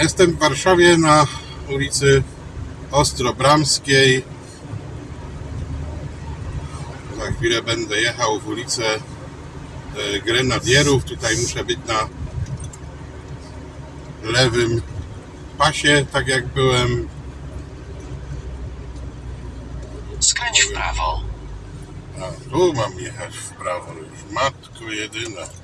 Jestem w Warszawie na ulicy Ostrobramskiej. Za chwilę będę jechał w ulicę e, Grenadierów. Tutaj muszę być na lewym pasie, tak jak byłem. Skręć w prawo. A tu mam jechać w prawo już. Matko jedyna.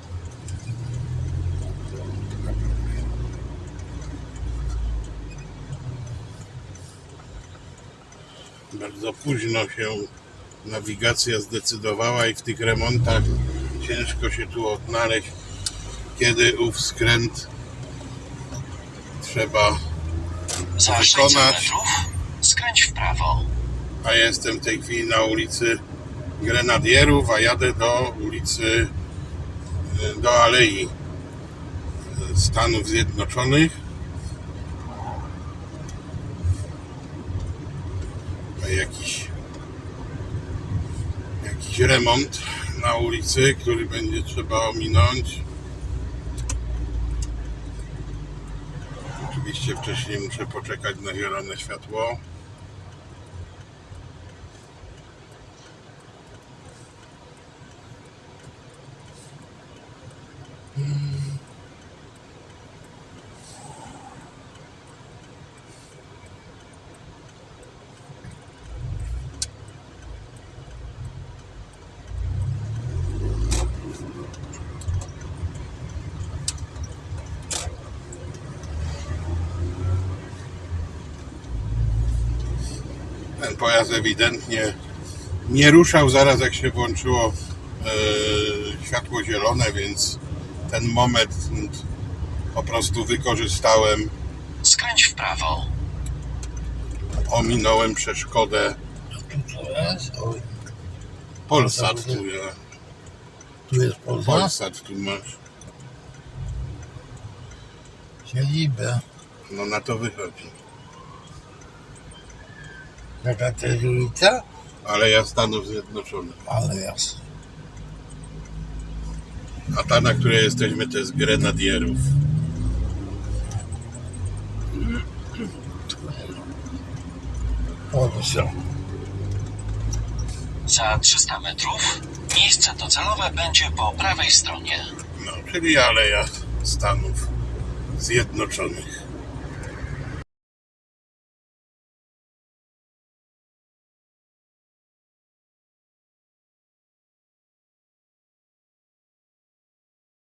Bardzo późno się nawigacja zdecydowała i w tych remontach ciężko się tu odnaleźć, kiedy ów skręt trzeba Za Wykonać. 600 metrów skręć w prawo. a jestem w tej chwili na ulicy Grenadierów, a jadę do ulicy, y, do Alei Stanów Zjednoczonych. Jakiś, jakiś remont na ulicy, który będzie trzeba ominąć. Oczywiście wcześniej muszę poczekać na zielone światło. Ten pojazd ewidentnie nie ruszał zaraz jak się włączyło e, światło zielone, więc ten moment po prostu wykorzystałem, Skręć w prawo. ominąłem przeszkodę. Tu co jest? Oj, Polsat tu, ja, tu jest Polsat. Polsat tu masz. Siedzibę. No na to wychodzi. Jaka to jest ulica? Ale ja Stanów Zjednoczonych. Ale jasne. A ta, na której jesteśmy, to jest Grenadierów. Polsat. Za 300 metrów miejsce docelowe będzie po prawej stronie. No, czyli Aleja Stanów Zjednoczonych.